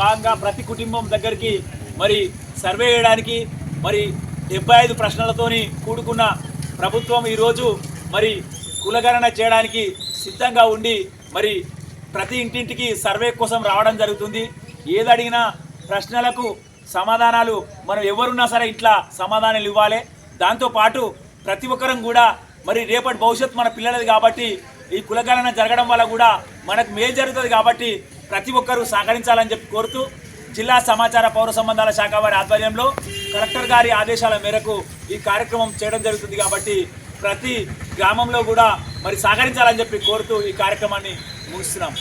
భాగంగా ప్రతి కుటుంబం దగ్గరికి మరి సర్వే చేయడానికి మరి డెబ్బై ఐదు ప్రశ్నలతోని కూడుకున్న ప్రభుత్వం ఈరోజు మరి కులగణన చేయడానికి సిద్ధంగా ఉండి మరి ప్రతి ఇంటింటికి సర్వే కోసం రావడం జరుగుతుంది. ఏదడిగినా ప్రశ్నలకు సమాధానాలు మనం ఎవరున్నా సరే ఇట్లా సమాధానాలు ఇవ్వాలి. దాంతోపాటు ప్రతి ఒక్కరం కూడా మరి రేపటి భవిష్యత్తు మన పిల్లలది కాబట్టి ఈ కులగణన జరగడం వల్ల కూడా మనకు మేలు జరుగుతుంది కాబట్టి ప్రతి ఒక్కరూ సహకరించాలని చెప్పి కోరుతూ జిల్లా సమాచార పౌర సంబంధాల శాఖ వారి ఆధ్వర్యంలో కలెక్టర్ గారి ఆదేశాల మేరకు ఈ కార్యక్రమం చేయడం జరుగుతుంది కాబట్టి ప్రతి గ్రామంలో కూడా మరి సహకరించాలని చెప్పి కోరుతూ ఈ కార్యక్రమాన్ని ముగిస్తున్నాం.